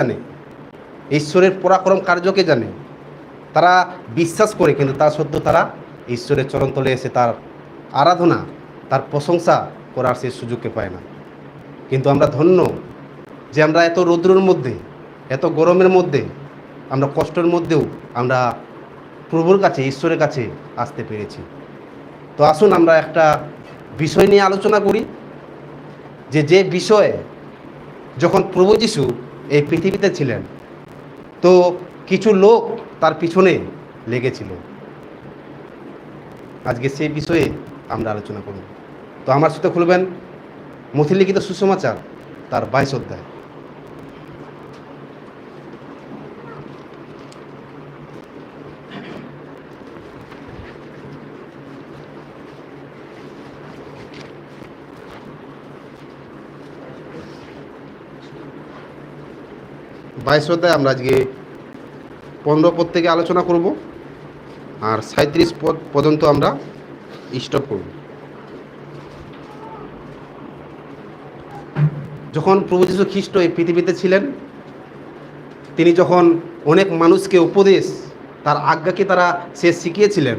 জানে? ঈশ্বরের পরাক্রম কার্যকে জানে। তারা বিশ্বাস করে, কিন্তু তা সত্ত্বেও তারা ঈশ্বরের চরণতলে এসে তার আরাধনা, তার প্রশংসা করার সে সুযোগকে পায় না। কিন্তু আমরা ধন্য যে আমরা এত রৌদ্রের মধ্যে, এত গরমের মধ্যে, আমরা কষ্টের মধ্যেও আমরা প্রভুর কাছে, ঈশ্বরের কাছে আসতে পেরেছি। তো আসুন আমরা একটা বিষয় নিয়ে আলোচনা করি, যে যে বিষয়ে যখন প্রভু যিশু এই পৃথিবীতে ছিলেন। তো কিছু লোক তার পিছনে লেগেছিল। আজকে সেই বিষয়ে আমরা আলোচনা করব। তো আমার সাথে খুলবেন মথিলিখিত সুসমাচার, তার বাইশ অধ্যায়। বাইশ অধ্যায় আমরা আজকে পনেরো পদ থেকে আলোচনা করব আর সাঁত্রিশ পদ পর্যন্ত আমরা স্টপ করব। যখন প্রভু যীশু খ্রিস্ট এই পৃথিবীতে ছিলেন, তিনি যখন অনেক মানুষকে উপদেশ, তার আজ্ঞাকে তারা সে শিখিয়েছিলেন,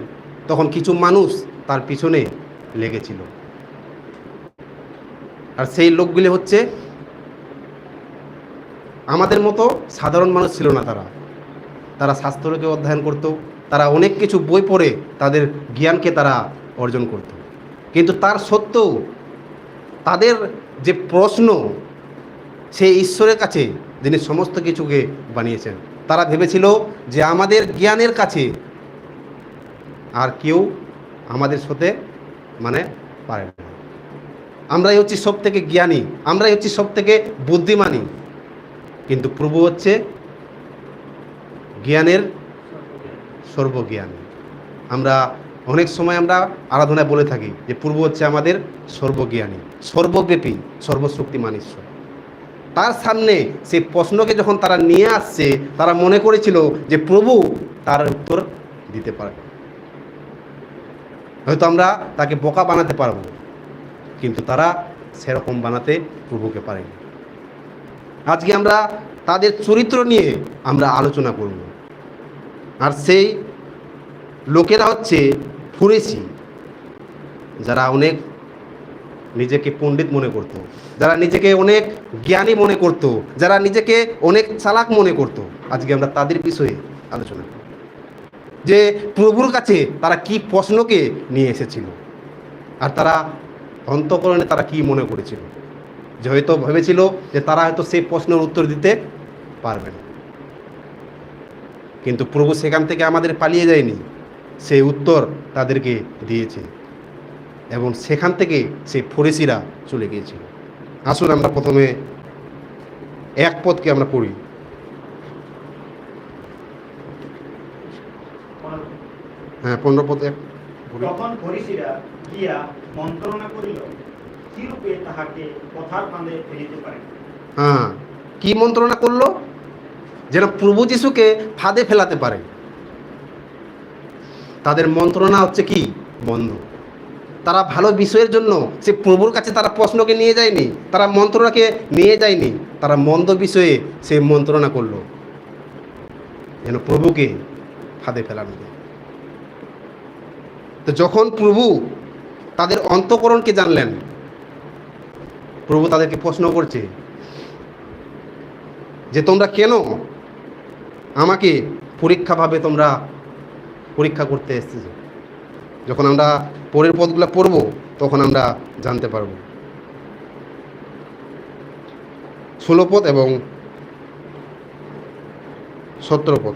তখন কিছু মানুষ তার পিছনে লেগেছিল। আর সেই লোকগুলি হচ্ছে আমাদের মতো সাধারণ মানুষ ছিল না তারা। তারা শাস্ত্রকে অধ্যয়ন করত, তারা অনেক কিছু বই পড়ে তাদের জ্ঞানকে তারা অর্জন করত। কিন্তু তার সত্ত্বেও তাদের যে প্রশ্ন সেই ঈশ্বরের কাছে যিনি সমস্ত কিছুকে বানিয়েছেন, তারা ভেবেছিল যে আমাদের জ্ঞানের কাছে আর কেউ আমাদের সাথে মানে পারে না। আমরাই হচ্ছি সব থেকে জ্ঞানী, আমরাই হচ্ছি সব থেকে বুদ্ধিমানী। কিন্তু প্রভু হচ্ছে জ্ঞানের সর্বজ্ঞান। আমরা অনেক সময় আমরা আরাধনায় বলে থাকি যে পূর্ব হচ্ছে আমাদের সর্বজ্ঞানী, সর্বব্যাপী, সর্বশক্তিমান ঈশ্বর। তার সামনে সেই প্রশ্নকে যখন তারা নিয়ে আসছে, তারা মনে করেছিল যে প্রভু তার উত্তর দিতে পারবে। হয়তো আমরা তাকে বোকা বানাতে পারব, কিন্তু তারা সেরকম বানাতে প্রভুকে পারেনি। আজকে আমরা তাদের চরিত্র নিয়ে আমরা আলোচনা করব আর সেই লোকেরা হচ্ছে ফুরেছি যারা অনেক নিজেকে পণ্ডিত মনে করত। যারা নিজেকে অনেক জ্ঞানী মনে করত। যারা নিজেকে অনেক চালাক মনে করত। আজকে আমরা তাদের বিষয়ে আলোচনা করব যে প্রভুর কাছে তারা কি প্রশ্নকে নিয়ে এসেছিল, আর তারা অন্তকরণে তারা কি মনে করেছিল যে হয়তো ভেবেছিল যে তারা হয়তো সেই প্রশ্নের উত্তর দিতে পারবে না কিন্তু প্রভু সেখান থেকে আমাদের পালিয়ে যায়নি, সেই উত্তর তাদেরকে দিয়েছে এবং সেখান থেকে সেই ফরিসিরা চলে গিয়েছিল। আসুন আমরা প্রথমে এক পদকে আমরা পড়ি। হ্যাঁ পনেরো পদ। তখন ফরিসিরা গিয়া মন্ত্রণা করিল। কিরূপে তাহাকে ফেলিতে হ্যাঁ কি মন্ত্রণা করল? যেন প্রভু যিশুকে ফাঁদে ফেলাতে পারে। তাদের মন্ত্রণা হচ্ছে কি? বন্ধ। তারা ভালো বিষয়ের জন্য সে প্রভুর কাছে তারা প্রশ্নকে নিয়ে যায়নি, তারা মন্ত্রণাকে নিয়ে যায়নি, তারা মন্দ বিষয়ে সে মন্ত্রণা করল। যেন প্রভুকে ফাঁদে ফেলানো যায়। তো যখন প্রভু তাদের অন্তকরণকে জানলেন প্রভু তাদেরকে প্রশ্ন করছে যে তোমরা কেন আমাকে পরীক্ষাভাবে তোমরা পরীক্ষা করতে এসেছ? যখন আমরা পরের পদগুলো পড়ব, তখন আমরা জানতে পারব। ষোলো পদ এবং সতেরো পদ।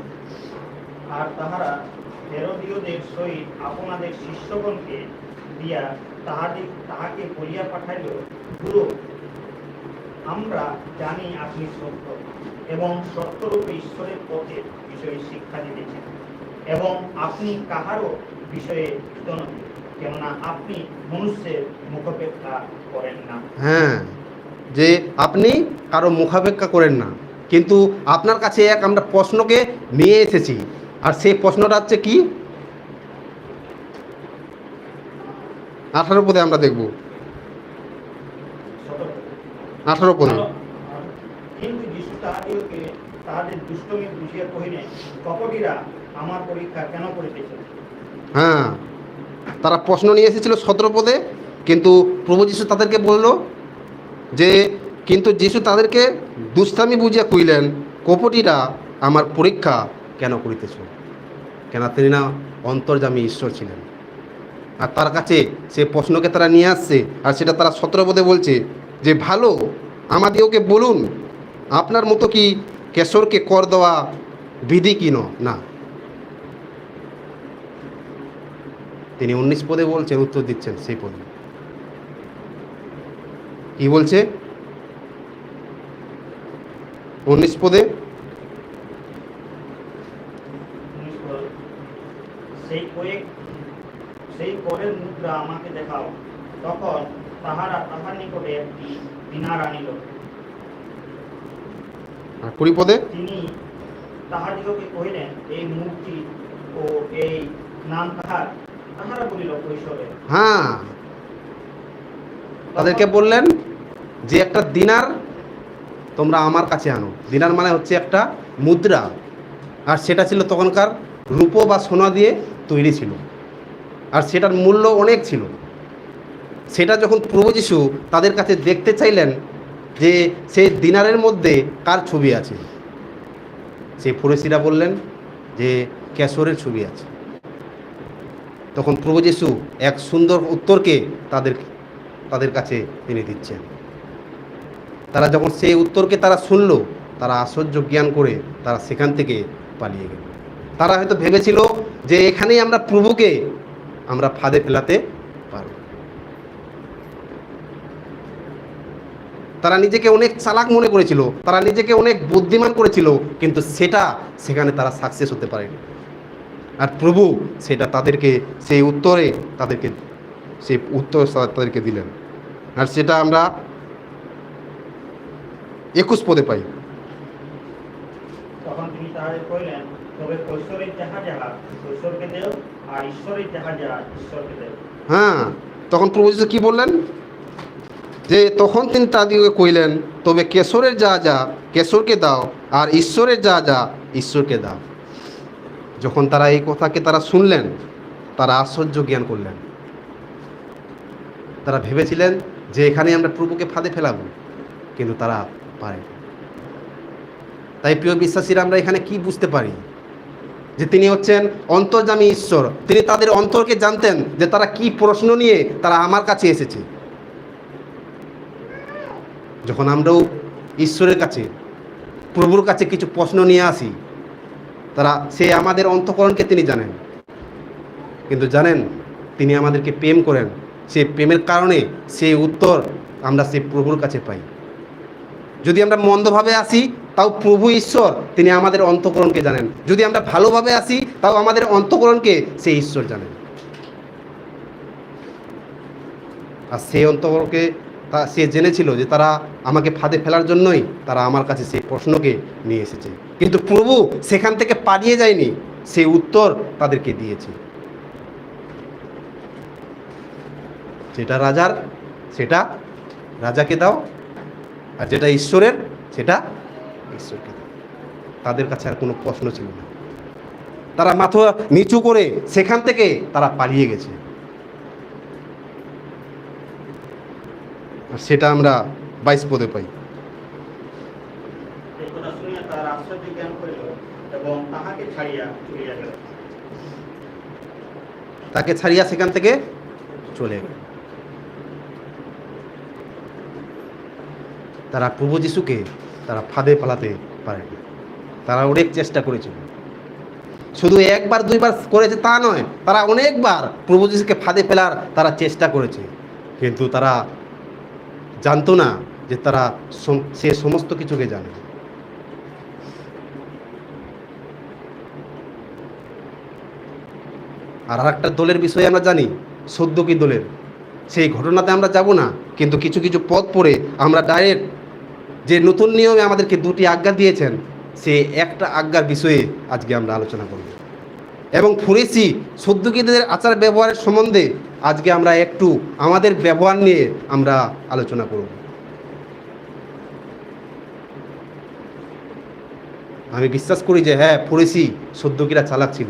আর তাহারা সহিত আপনাদের শিষ্যগণকে দিয়া তাহাদের তাহাকে বলিয়া পাঠাইল গুরু। আমরা জানি আপনি সত্য এবং সত্যরূপে ঈশ্বরের পথে বিষয়ে শিক্ষা দিতেছেন এবং আপনি কাহারও বিষয়ে কেননা আপনি মনুষ্যের মুখপেক্ষা করেন না। হ্যাঁ যে আপনি কারও মুখাপেক্ষা করেন না, কিন্তু আপনার কাছে এক আমরা প্রশ্নকে নিয়ে এসেছি, আর সেই প্রশ্নটা হচ্ছে কি? আঠারো পদে আমরা দেখব সতর্ক আঠারো পদে কিন্তু যিশু তাহাদিওকে তাহাদের দুষ্টমি বুঝিয়া কহিলেন কপটিরা আমার পরীক্ষা কেন করিতেছে? হ্যাঁ তারা প্রশ্ন নিয়ে এসেছিল সতেরো পদে কিন্তু প্রভু যিশু তাদেরকে বলল যে কিন্তু যিশু তাদেরকে দুষ্টামি বুঝিয়া কইলেন কপটিরা আমার পরীক্ষা কেন করিতেছ? কেন তিনি না অন্তর্জামী ঈশ্বর ছিলেন। আর তার কাছে সে প্রশ্নকে তারা নিয়ে আসছে আর সেটা তারা সতেরো পদে বলছে যে ভালো আমাদিওকে বলুন, আপনার মতো কি কেশরকে কর দেওয়া বিধি কি না? তিনি উনিশ পদে বলছেন, উত্তর দিচ্ছেন সেই পদে। কি বলছে? উনিশ পদে? সেই কয়েক সেই মুদ্রা আমাকে দেখাও। তখন তাহারা তাহার নিকটে একটি দিনার আনিল। কুড়ি পদে? তিনি তাহাদিগকে কহিলেন এই মূর্তি ও এই নাম কাহার তাহারা বলিল কৈশোরে। হ্যাঁ। তাদেরকে বললেন যে একটা দিনার তোমরা আমার কাছে আনো। দিনার মানে হচ্ছে একটা মুদ্রা। আর সেটা ছিল তখনকার রূপো বা সোনা দিয়ে তৈরি ছিল। আর সেটার মূল্য অনেক ছিল। সেটা যখন প্রভু যিশু তাদের কাছে দেখতে চাইলেন যে সেই দিনারের মধ্যে কার ছবি আছে, সেই ফরেসিরা বললেন যে কেশরের ছবি আছে। তখন প্রভু যিশু এক সুন্দর উত্তরকে তাদের তাদের কাছে তিনি দিচ্ছেন। তারা যখন সেই উত্তরকে তারা শুনল, তারা আশ্চর্য জ্ঞান করে তারা সেখান থেকে পালিয়ে গেল। তারা হয়তো ভেবেছিল যে এখানেই আমরা প্রভুকে আমরা ফাঁদে ফেলাতে পারব তারা নিজেকে অনেক চালাক মনে করেছিল তারা নিজেকে অনেক বুদ্ধিমান করেছিল কিন্তু সেটা সেখানে তারা সাকসেস হতে পারেনি। আর প্রভু সেটা তাদেরকে সেই উত্তরে তাদেরকে সেই উত্তর তাদেরকে দিলেন। আর সেটা আমরা একুশ পদে পাই। তখন তিনি তাহাদের কহিলেন তবে কৈশোরের যাহা যাহা কৈশোরকে দেও আর ঈশ্বরের যাহা যাহা ঈশ্বরকে দেও। হ্যাঁ তখন প্রভু কি বললেন? যে তখন তিনি তাদেরকে কইলেন, তবে কেশরের যা যা, কেশরকে দাও, আর ঈশ্বরের যা যা, ঈশ্বরকে দাও। যখন তারা এই কথাকে তারা শুনলেন, তারা আশ্চর্য জ্ঞান করলেন। তারা ভেবেছিলেন যে এখানে আমরা প্রভুকে ফাঁদে ফেলাবো, কিন্তু তারা পারে তাই প্রিয় বিশ্বাসীরা, আমরা এখানে কি বুঝতে পারি? যে তিনি হচ্ছেন অন্তর্জামী ঈশ্বর। তিনি তাদের অন্তরকে জানতেন যে তারা কি প্রশ্ন নিয়ে তারা আমার কাছে এসেছে। যখন আমরাও ঈশ্বরের কাছে, প্রভুর কাছে কিছু প্রশ্ন নিয়ে আসি, তারা সে আমাদের অন্তকরণকে তিনি জানেন। কিন্তু জানেন, তিনি আমাদেরকে প্রেম করেন। সে প্রেমের কারণে সেই উত্তর আমরা সেই প্রভুর কাছে পাই। যদি আমরা মন্দভাবে আসি, তাও প্রভু ঈশ্বর তিনি আমাদের অন্তকরণকে জানেন। যদি আমরা ভালোভাবে আসি, তাও আমাদের অন্তকরণকে সেই ঈশ্বর জানেন। আর সেই অন্তকরণকে তা সে জেনেছিল যে তারা আমাকে ফাঁদে ফেলার জন্যই তারা আমার কাছে সেই প্রশ্নকে নিয়ে এসেছে। কিন্তু প্রভু সেখান থেকে পালিয়ে যায়নি সেই উত্তর তাদেরকে দিয়েছে। যেটা রাজার, সেটা রাজাকে দাও, আর যেটা ঈশ্বরের, সেটা ঈশ্বরকে দাও। তাদের কাছে আর কোনো প্রশ্ন ছিল না। তারা মাথা নিচু করে সেখান থেকে তারা পালিয়ে গেছে আর সেটা আমরা বাইশ পদে পাই। তাকে ছাড়িয়া সেখান থেকে চলে গেল। তারা প্রভু যিশুকে তারা ফাঁদে পালাতে পারেনি। তারা অনেক চেষ্টা করেছিল। শুধু একবার দুইবার করেছে তা নয় তারা অনেকবার প্রভু যিশুকে ফাঁদে ফেলার তারা চেষ্টা করেছে। কিন্তু তারা জানতো না যে তারা সে সমস্ত কিছুকে জানে। আর আরেকটা দলের বিষয়ে আমরা জানি সদ্যকি দলের? সেই ঘটনাতে আমরা যাব না, কিন্তু কিছু কিছু পথ পড়ে আমরা ডাইরেক্ট যে নতুন নিয়মে আমাদেরকে দুটি আজ্ঞা দিয়েছেন, সে একটা আজ্ঞার বিষয়ে আজকে আমরা আলোচনা করব। এবং ফুরেসি সদ্যকিদের আচার ব্যবহারের সম্বন্ধে আজকে আমরা একটু আমাদের ব্যবহার নিয়ে আমরা আলোচনা করব। আমি বিশ্বাস করি যে হ্যাঁ পড়েছি সদ্যকিরা চালাক ছিল।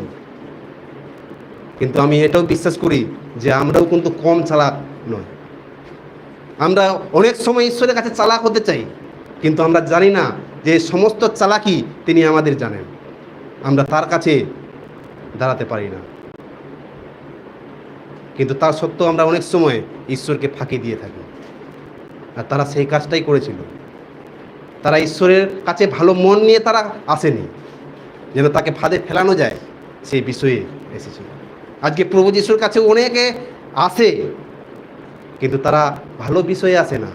কিন্তু আমি এটাও বিশ্বাস করি যে, আমরাও কিন্তু কম চালাক নয়। আমরা অনেক সময় ঈশ্বরের কাছে চালাক হতে চাই, কিন্তু আমরা জানি না যে সমস্ত চালাকি তিনি আমাদের জানেন। আমরা তার কাছে দাঁড়াতে পারি না। কিন্তু তার সত্ত্বেও আমরা অনেক সময় ঈশ্বরকে ফাঁকি দিয়ে থাকি। আর তারা সেই কাজটাই করেছিল। তারা ঈশ্বরের কাছে ভালো মন নিয়ে তারা আসেনি। যেন তাকে ফাঁদে ফেলানো যায় সেই বিষয়ে এসেছিল। আজকে প্রভু যিশুর কাছে অনেকে আসে, কিন্তু তারা ভালো বিষয়ে আসে না।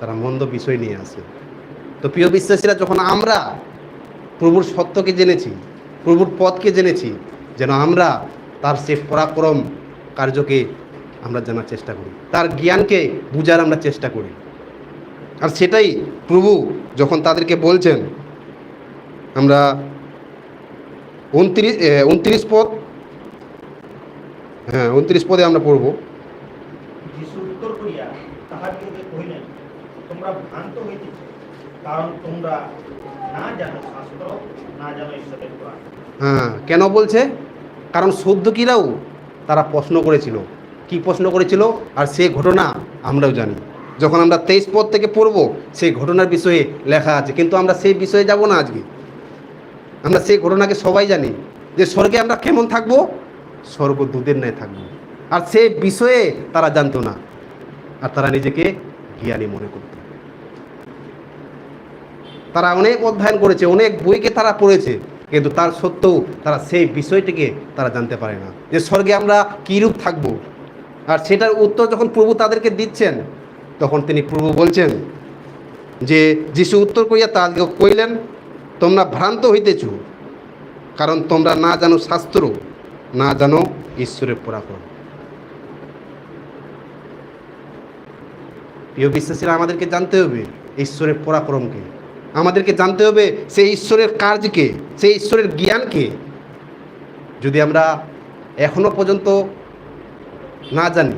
তারা মন্দ বিষয় নিয়ে আসে। তো প্রিয় বিশ্বাসীরা, যখন আমরা প্রভুর সত্যকে জেনেছি, প্রভুর পথকে জেনেছি, যেন আমরা তার সে পরাক্রম কার্যকে আমরা জানার চেষ্টা করি। তার জ্ঞানকে বুঝার আমরা চেষ্টা করি। আর সেটাই প্রভু যখন তাদেরকে বলছেন আমরা উনত্রিশ উনত্রিশ পদ হ্যাঁ উনত্রিশ পদে আমরা পড়ব। যিশু উত্তর করিয়া তাহাদিগকে কহিলেন তোমরা ভ্রান্ত হইতেছ কারণ তোমরা না জানো শাস্ত্র না জানো ঈশ্বরের হ্যাঁ কেন বলছে? কারণ সদ্যকিরাও তারা প্রশ্ন করেছিল। কি প্রশ্ন করেছিল? আর সেই ঘটনা আমরাও জানি। যখন আমরা তেইশ পদ থেকে পড়ব, সেই ঘটনার বিষয়ে লেখা আছে। কিন্তু আমরা সেই বিষয়ে যাব না আজকে। আমরা সেই ঘটনাকে সবাই জানি যে স্বর্গে আমরা কেমন থাকব? স্বর্গ দুধের ন্যায় থাকব। আর সে বিষয়ে তারা জানতো না। আর তারা নিজেকে জ্ঞানী মনে করত। তারা অনেক অধ্যয়ন করেছে, অনেক বইকে তারা পড়েছে। কিন্তু তার সত্ত্বেও তারা সেই বিষয়টিকে তারা জানতে পারে না। যে স্বর্গে আমরা কীরূপ থাকব? আর সেটার উত্তর যখন প্রভু তাদেরকে দিচ্ছেন, তখন তিনি প্রভু বলছেন যে, যিশু উত্তর করিয়া তাদেরকে কইলেন তোমরা ভ্রান্ত হইতেছ, কারণ তোমরা না জানো শাস্ত্র, না জানো ঈশ্বরের পরাক্রম। প্রিয় বিশ্বাসীরা, আমাদেরকে জানতে হবে ঈশ্বরের পরাক্রমকে। আমাদেরকে জানতে হবে সেই ঈশ্বরের কার্যকে, সেই ঈশ্বরের জ্ঞানকে। যদি আমরা এখনও পর্যন্ত না জানি,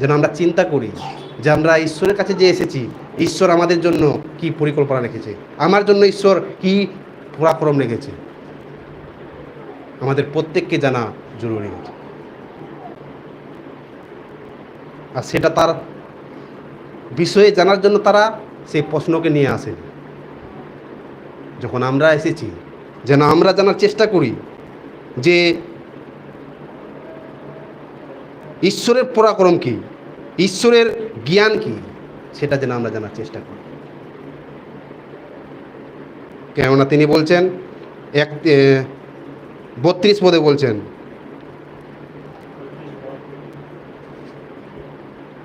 যেন আমরা চিন্তা করি যে আমরা ঈশ্বরের কাছে যে এসেছি, ঈশ্বর আমাদের জন্য কি পরিকল্পনা রেখেছে, আমার জন্য ঈশ্বর কি পরাক্রম রেখেছে, আমাদের প্রত্যেককে জানা জরুরি। আর সেটা তার বিষয়ে জানার জন্য তারা সেই প্রশ্নকে নিয়ে আসেন। যখন আমরা এসেছি, যেন আমরা জানার চেষ্টা করি যে ঈশ্বরের পরাক্রম কি? ঈশ্বরের জ্ঞান কি? সেটা যেন আমরা জানার চেষ্টা করি। কেননা তিনি বলছেন, এক বত্রিশ পদে বলছেন,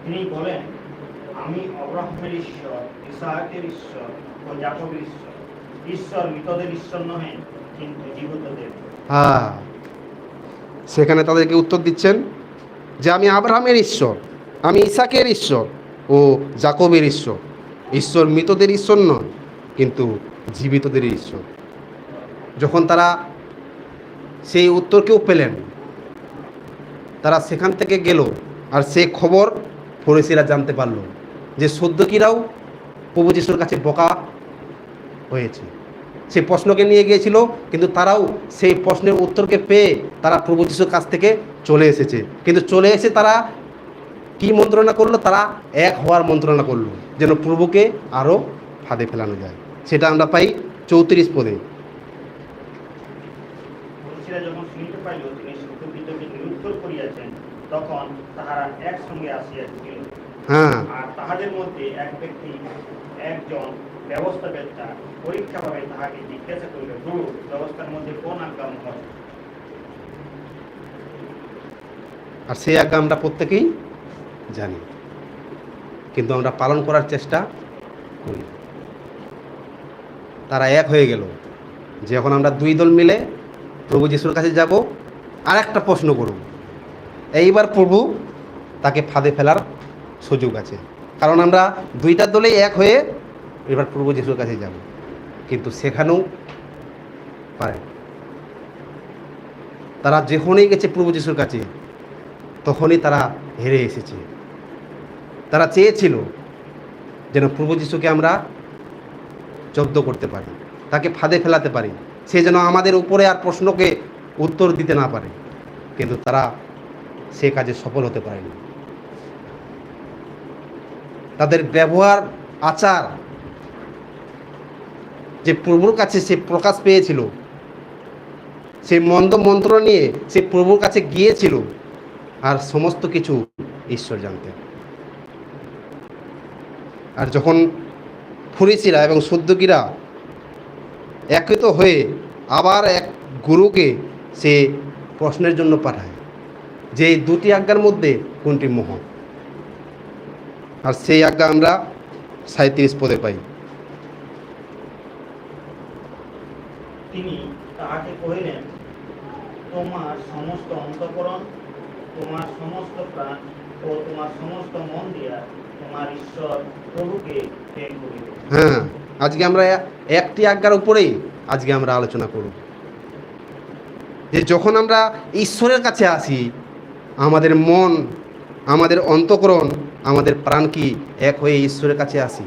তিনি বলেন, আমি অব্রাহ্মের ইসাহাকের ঈশ্বর ও জাকবের ঈশ্বর। ঈশ্বর মৃতদের ঈশ্বর নহে, কিন্তু জীবিতদের হ্যাঁ। সেখানে তাদেরকে উত্তর দিচ্ছেন যে আমি আব্রাহামের ঈশ্বর, আমি ইসাকের ঈশ্বর ও জাকবের ঈশ্বর। ঈশ্বর মৃতদের ঈশ্বর নয় কিন্তু জীবিতদের ঈশ্বর। যখন তারা সেই উত্তরকেও পেলেন, তারা সেখান থেকে গেল আর সে খবর ফরেসিরা জানতে পারল যে সদ্যকিরাও প্রভু যিশুর কাছে বোকা হয়েছে। সেই প্রশ্নকে নিয়ে গিয়েছিল কিন্তু তারাও সেই প্রশ্নের উত্তরকে পেয়ে তারা প্রভু যিশুর কাছ থেকে চলে এসেছে। কিন্তু চলে এসে তারা কি মন্ত্রণা করল? তারা এক হওয়ার মন্ত্রণা করল যেন প্রভুকে আরও ফাঁদে ফেলানো যায়। সেটা আমরা পাই চৌত্রিশ পদে। হ্যাঁ। তাহাদের মধ্যে এক ব্যক্তি একজন ব্যবস্থাবেত্তা পরীক্ষাভাবে তাহাকে জিজ্ঞাসা করিল গুরু ব্যবস্থার মধ্যে কোন আজ্ঞা মহৎ আর সেই আজ্ঞা আমরা প্রত্যেকেই জানি। কিন্তু আমরা পালন করার চেষ্টা করি। তারা এক হয়ে গেল যে এখন আমরা দুই দল মিলে প্রভু যিশুর কাছে যাব আর একটা প্রশ্ন করব এইবার প্রভু তাকে ফাঁদে ফেলার সুযোগ আছে। কারণ আমরা দুইটা দলেই এক হয়ে এবার প্রভু যিশুর কাছে যাব। কিন্তু সেখানেও পারে তারা যখনই গেছে প্রভু যিশুর কাছে, তখনই তারা হেরে এসেছে। তারা চেয়েছিল যেন প্রভু যিশুকে আমরা জব্দ করতে পারি, তাকে ফাঁদে ফেলাতে পারি। সে যেন আমাদের উপরে আর প্রশ্নকে উত্তর দিতে না পারে। কিন্তু তারা সে কাজে সফল হতে পারেনি। তাদের ব্যবহার, আচার যে প্রভুর কাছে সে প্রকাশ পেয়েছিল, সে মন্দ মন্ত্র নিয়ে সে প্রভুর কাছে গিয়েছিল, আর সমস্ত কিছু ঈশ্বর জানতেন। আর যখন ফুরিসিরা এবং সদ্যকিরা একত্রিত হয়ে আবার এক গুরুকে সে প্রশ্নের জন্য পাঠায়, যে দুটি আজ্ঞার মধ্যে কোনটি মহৎ? আর সেই আজ্ঞা আমরা সাঁত্রিশ পদে পাই। তিনি তাহাকে কহিলেন, তোমার সমস্ত অন্তঃকরণ, তোমার সমস্ত প্রাণ ও তোমার সমস্ত মন দিয়া তোমার ঈশ্বর প্রভুকে প্রেম করিবে। হ্যাঁ আজকে আমরা একটি আজ্ঞার উপরেই আজকে আমরা আলোচনা করব। যে যখন আমরা ঈশ্বরের কাছে আসি, আমাদের মন, আমাদের অন্তকরণ, আমাদের প্রাণ কি এক হয়ে ঈশ্বরের কাছে আসি?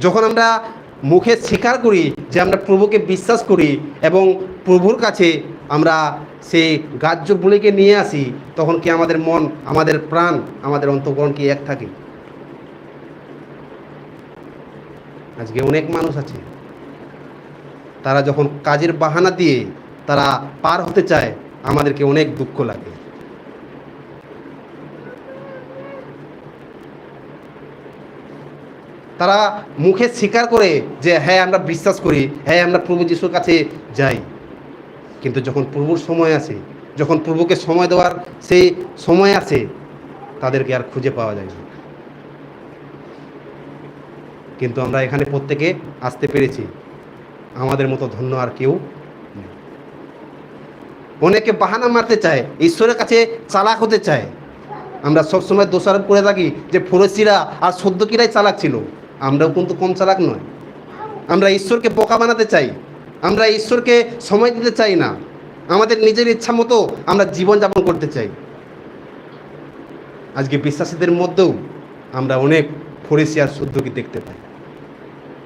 যখন আমরা মুখে স্বীকার করি যে আমরা প্রভুকে বিশ্বাস করি এবং প্রভুর কাছে আমরা সেই গাহ্যগুলিকে নিয়ে আসি, তখন কি আমাদের মন, আমাদের প্রাণ, আমাদের অন্তকরণ কি এক থাকে? আজকে অনেক মানুষ আছে, তারা যখন কাজের বাহানা দিয়ে তারা পার হতে চায়, আমাদেরকে অনেক দুঃখ লাগে। তারা মুখে স্বীকার করে যে হ্যাঁ আমরা বিশ্বাস করি হ্যাঁ আমরা প্রভু যিশুর কাছে যাই। কিন্তু যখন প্রভুর সময় আসে, যখন প্রভুকে সময় দেওয়ার সেই সময় আসে, তাদেরকে আর খুঁজে পাওয়া যায় না। কিন্তু আমরা এখানে প্রত্যেকে আসতে পেরেছি। আমাদের মতো ধন্য আর কেউ। অনেকে বাহানা মারতে চায়, ঈশ্বরের কাছে চালাক হতে চায়। আমরা সবসময় দোষারোপ করে থাকি যে ফরসিরা আর সদ্যকিরাই চালাক ছিল। আমরাও কিন্তু কম চালাক নয়। আমরা ঈশ্বরকে বোকা বানাতে চাই। আমরা ঈশ্বরকে সময় দিতে চাই না। আমাদের নিজের ইচ্ছা মতো আমরা জীবনযাপন করতে চাই। আজকে বিশ্বাসীদের মধ্যেও আমরা অনেক ফরিসি আর শুদ্ধকে দেখতে পাই।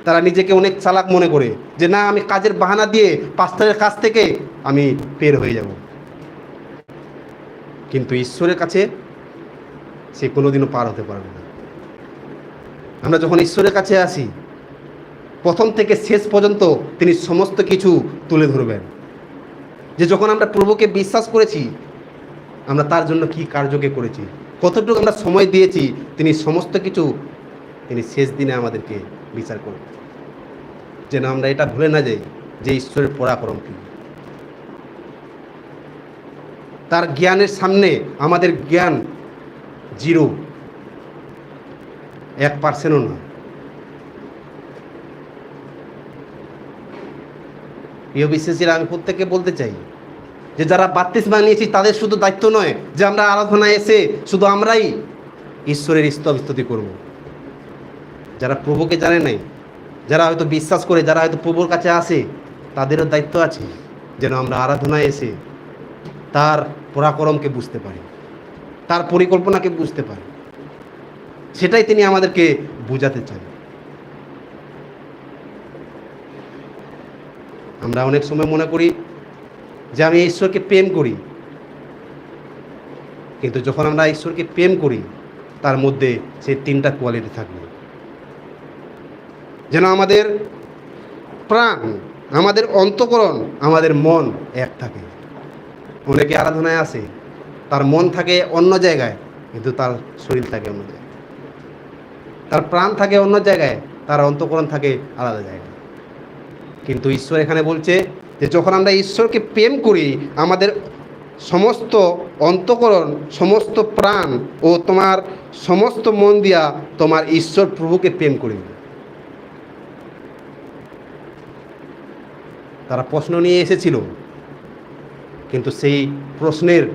তারা নিজেকে অনেক চালাক মনে করে যে, না, আমি কাজের বাহানা দিয়ে পাস্তারের কাছ থেকে আমি পের হয়ে যাব। কিন্তু ঈশ্বরের কাছে সে কোনোদিনও পার হতে পারবে না। আমরা যখন ঈশ্বরের কাছে আসি, প্রথম থেকে শেষ পর্যন্ত তিনি সমস্ত কিছু তুলে ধরবেন। যে যখন আমরা প্রভুকে বিশ্বাস করেছি, আমরা তার জন্য কি কার্যকে করেছি, কতটুকু আমরা সময় দিয়েছি, তিনি সমস্ত কিছু তিনি শেষ দিনে আমাদেরকে বিচার করবেন। যেন আমরা এটা ভুলে না যাই যে ঈশ্বরের পরাক্রম কি। তার জ্ঞানের সামনে আমাদের জ্ঞান জিরো। এক পার্সেন্টও নয় প্রিয় বিশ্বাসীরা আমি প্রত্যেককে বলতে চাই যে যারা বাত্তিসমা নিয়েছি তাদের শুধু দায়িত্ব নয় যে আমরা আরাধনায় এসে শুধু আমরাই ঈশ্বরের স্তব স্তুতি করব। যারা প্রভুকে জানে নাই, যারা হয়তো বিশ্বাস করে, যারা হয়তো প্রভুর কাছে আসে, তাদেরও দায়িত্ব আছে যেন আমরা আরাধনায় এসে তার পরাক্রমকে বুঝতে পারি, তার পরিকল্পনাকে বুঝতে পারি। সেটাই তিনি আমাদেরকে বোঝাতে চান। আমরা অনেক সময় মনে করি যে আমি ঈশ্বরকে প্রেম করি, কিন্তু যখন আমরা ঈশ্বরকে প্রেম করি, তার মধ্যে সেই তিনটা কোয়ালিটি থাকবে। যেন আমাদের প্রাণ, আমাদের অন্তকরণ, আমাদের মন এক থাকে। অনেকে আরাধনায় আসে তার মন থাকে অন্য জায়গায়, কিন্তু তার শরীর থাকে অন্য জায়গায়। তার প্রাণ থাকে অন্য জায়গায়, তার অন্তকরণ থাকে আলাদা জায়গায়। কিন্তু ঈশ্বর এখানে বলছে যে, যখন আমরা ঈশ্বরকে প্রেম করি, আমাদের সমস্ত অন্তকরণ, সমস্ত প্রাণ ও তোমার সমস্ত মন দিয়া তোমার ঈশ্বর প্রভুকে প্রেম করিবে তারা প্রশ্ন নিয়ে এসেছিল। কিন্তু সেই প্রশ্নের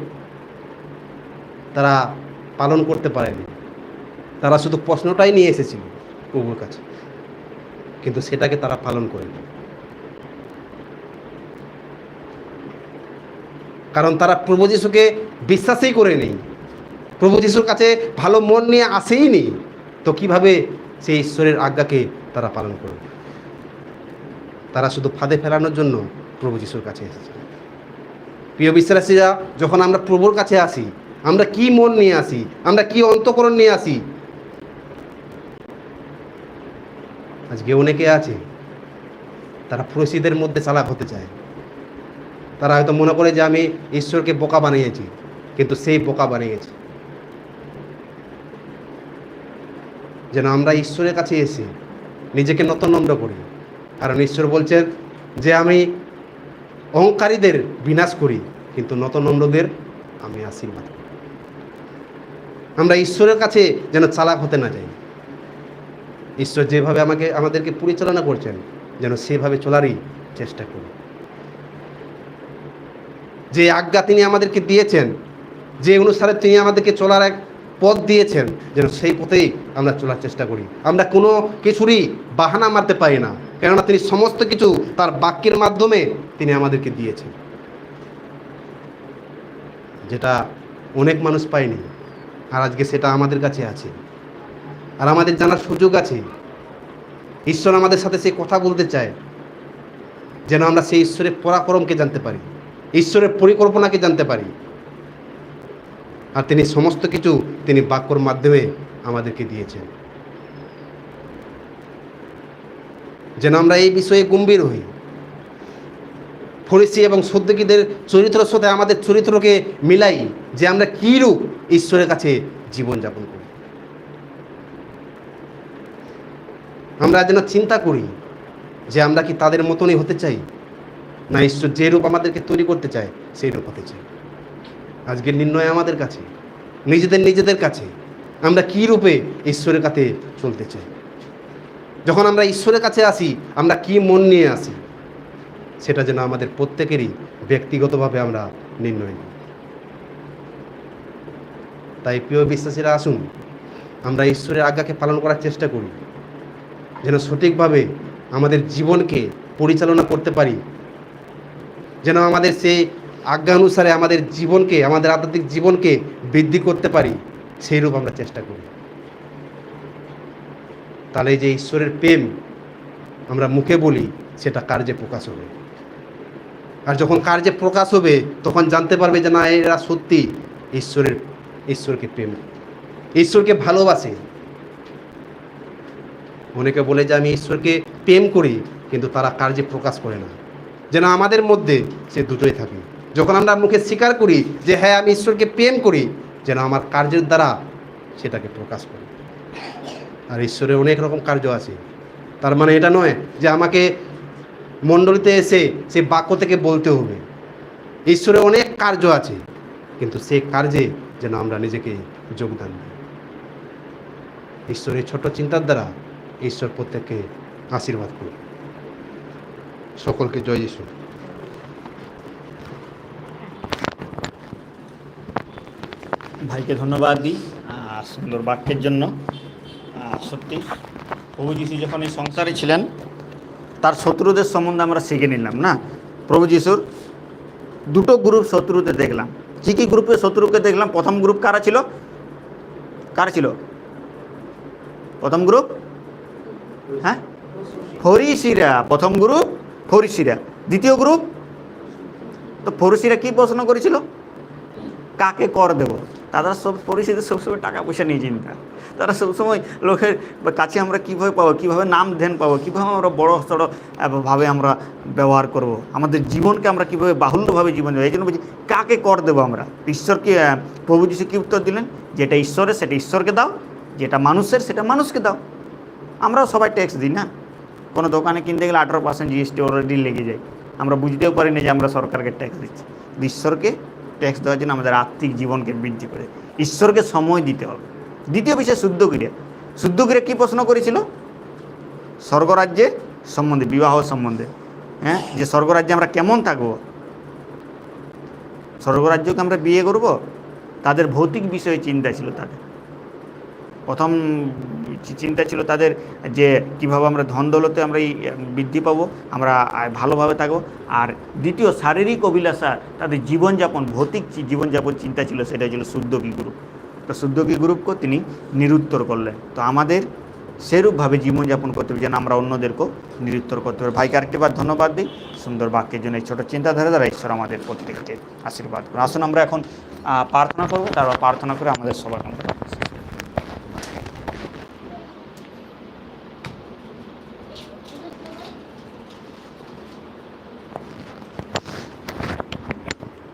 তারা পালন করতে পারেনি। তারা শুধু প্রশ্নটাই নিয়ে এসেছিল প্রভুর কাছে। কিন্তু সেটাকে তারা পালন করেনি। কারণ তারা প্রভু যিশুকে বিশ্বাসই করে নেই। প্রভু যিশুর কাছে ভালো মন নিয়ে আসেই নি তো কীভাবে সেই ঈশ্বরের আজ্ঞাকে তারা পালন করবে? তারা শুধু ফাঁদে ফেলানোর জন্য প্রভু যিশুর কাছে এসেছে। প্রিয় বিশ্বাসীরা, যখন আমরা প্রভুর কাছে আসি, আমরা কি মন নিয়ে আসি, আমরা কি অন্তকরণ নিয়ে আসি আজকে অনেকে আছে, তারা ফুরসিদের মধ্যে চালাক হতে চায়। তারা হয়তো মনে করে যে আমি ঈশ্বরকে বোকা বানিয়েছি, কিন্তু সেই বোকা বানিয়েছে। যেন আমরা ঈশ্বরের কাছে এসে নিজেকে নতনম্র করি। কারণ ঈশ্বর বলছেন যে আমি অহংকারীদের বিনাশ করি, কিন্তু নতনম্রদের আমি আশীর্বাদ। আমরা ঈশ্বরের কাছে যেন চালাক হতে না যাই। ঈশ্বর যেভাবে আমাকে, আমাদেরকে পরিচালনা করছেন, যেন সেভাবে চলারই চেষ্টা করি। যে আজ্ঞা তিনি আমাদেরকে দিয়েছেন, যে অনুসারে তিনি আমাদেরকে চলার এক পথ দিয়েছেন, যেন সেই পথেই আমরা চলার চেষ্টা করি। আমরা কোনো কিছুরই বাহানা মারতে পারি না, কেননা তিনি সমস্ত কিছু তার বাক্যের মাধ্যমে তিনি আমাদেরকে দিয়েছেন। যেটা অনেক মানুষ পায়নি, আর আজকে সেটা আমাদের কাছে আছে। আর আমাদের জানার সুযোগ আছে। ঈশ্বর আমাদের সাথে সে কথা বলতে চায়, যেন আমরা সেই ঈশ্বরের পরাক্রমকে জানতে পারি, ঈশ্বরের পরিকল্পনাকে জানতে পারি। আর তিনি সমস্ত কিছু তিনি বাক্যর মাধ্যমে আমাদেরকে দিয়েছেন। যেন আমরা এই বিষয়ে গম্ভীর হই। ফরিসি এবং সদ্যকীদের চরিত্রের সাথে আমাদের চরিত্রকে মিলাই যে আমরা কীরূপ ঈশ্বরের কাছে জীবনযাপন করি। আমরা যেন চিন্তা করি যে আমরা কি তাদের মতনই হতে চাই? না ঈশ্বর যে রূপ আমাদেরকে তৈরি করতে চায়, সেই রূপ হতে চাই। আজকের নির্ণয় আমাদের কাছে, নিজেদের নিজেদের কাছে আমরা কী রূপে ঈশ্বরের কাছে চলতে চাই? যখন আমরা ঈশ্বরের কাছে আসি, আমরা কি মন নিয়ে আসি? সেটা যেন আমাদের প্রত্যেকেরই ব্যক্তিগতভাবে আমরা নির্ণয় নিই তাই প্রিয় বিশ্বাসীরা, আসুন, আমরা ঈশ্বরের আজ্ঞাকে পালন করার চেষ্টা করি। যেন সঠিকভাবে আমাদের জীবনকে পরিচালনা করতে পারি। যেন আমাদের সেই আজ্ঞা অনুসারে আমাদের জীবনকে, আমাদের আধ্যাত্মিক জীবনকে বৃদ্ধি করতে পারি সেই রূপ আমরা চেষ্টা করি। তাহলে যে ঈশ্বরের প্রেম আমরা মুখে বলি, সেটা কার্যে প্রকাশ হবে। আর যখন কার্যে প্রকাশ হবে, তখন জানতে পারবে যে না, এরা সত্যি ঈশ্বরের, ঈশ্বরকে প্রেম। ঈশ্বরকে ভালোবাসে। অনেকে বলে যে আমি ঈশ্বরকে প্রেম করি, কিন্তু তারা কার্যে প্রকাশ করে না। যেন আমাদের মধ্যে সে দুটোই থাকে। যখন আমরা মুখে স্বীকার করি যে হ্যাঁ আমি ঈশ্বরকে প্রেম করি, যেন আমার কার্যের দ্বারা সেটাকে প্রকাশ করি। আর ঈশ্বরের অনেক রকম কার্য আছে। তার মানে এটা নয় যে আমাকে মণ্ডলীতে এসে সে বাক্য থেকে বলতে হবে। ঈশ্বরের অনেক কার্য আছে, কিন্তু সেই কার্যে যেন আমরা নিজেকে যোগদান দিই। ঈশ্বরের ছোট চিন্তার দ্বারা ঈশ্বর প্রত্যেককে আশীর্বাদ করুন। সকলকে জয় যিশু। ভাইকে ধন্যবাদ দিই সুন্দর বাক্যের জন্য। সত্যি, প্রভু যিশু যখন এই সংসারে ছিলেন, তার শত্রুদের সম্বন্ধে আমরা শিখে নিলাম, না? প্রভু যিশুর দুটো গ্রুপ শত্রুতে দেখলাম। কী কী গ্রুপের শত্রুকে দেখলাম? প্রথম গ্রুপ কারা ছিল? কারা ছিল? প্রথম গ্রুপ? হ্যাঁ? ফরিসিরা প্রথম গ্রুপ ফরিসিরা দ্বিতীয় গ্রুপ তো ফরিসিরা কি প্রশ্ন করেছিল? কাকে কর দেব? তারা সব পরিস্থিতি সবসময় টাকা পয়সা নিয়ে চিন্তা। তারা সবসময় লোকের কাছে আমরা কীভাবে পাবো, কীভাবে নাম ধ্যান পাবো, কীভাবে আমরা বড় সড়ো ভাবে আমরা ব্যবহার করব। আমাদের জীবনকে আমরা কীভাবে বাহুল্যভাবে জীবন দেবো? এই জন্য বলছি, কাকে কর দেবো আমরা? ঈশ্বরকে প্রভু যিশু কী উত্তর দিলেন? যেটা ঈশ্বরের, সেটা ঈশ্বরকে দাও, যেটা মানুষের, সেটা মানুষকে দাও। আমরাও সবাই ট্যাক্স দিই না। কোনো দোকানে কিনতে গেলে আঠারো পার্সেন্ট জিএসটি অলরেডি লেগে যায়। আমরা বুঝতেও পারি না যে আমরা সরকারকে ট্যাক্স দিচ্ছি। ঈশ্বরকে ট্যাক্স দেওয়ার জন্য আমাদের আর্থিক জীবনকে বৃদ্ধি করে। ঈশ্বরকে সময় দিতে হবে। দ্বিতীয় বিষয় শুদ্ধ ক্রিয়া। শুদ্ধ ক্রিয়া কী প্রশ্ন করেছিল? স্বর্গরাজ্যের সম্বন্ধে, বিবাহ সম্বন্ধে। হ্যাঁ? যে স্বর্গরাজ্যে আমরা কেমন থাকব? স্বর্গরাজ্যকে আমরা বিয়ে করব? তাদের ভৌতিক বিষয়ে চিন্তা ছিল তাদের। প্রথম চিন্তা ছিল তাদের যে কীভাবে আমরা ধন দৌলতে আমরা এই বৃদ্ধি পাবো, আমরা ভালোভাবে থাকব। আর দ্বিতীয়, শারীরিক অভিলাষা, তাদের জীবনযাপন, ভৌতিক জীবনযাপন চিন্তা ছিল সেটা ছিল শুদ্ধ কি গ্রুপ। তো শুদ্ধ কি গ্রুপকে তিনি নিরুত্তর করলেন। তো আমাদের সেরূপভাবে জীবনযাপন করতে হবে, যেন আমরা অন্যদেরকেও নিরুত্তর করতে পারি। ভাইকে আরেকটিবার ধন্যবাদ দিই। সুন্দর বাক্যের জন্য এই ছোটো চিন্তাধারা দ্বারা ঈশ্বর আমাদের প্রত্যেককে আশীর্বাদ করুন। আসুন, আমরা এখন প্রার্থনা করব, তারপর প্রার্থনা করে আমাদের সবার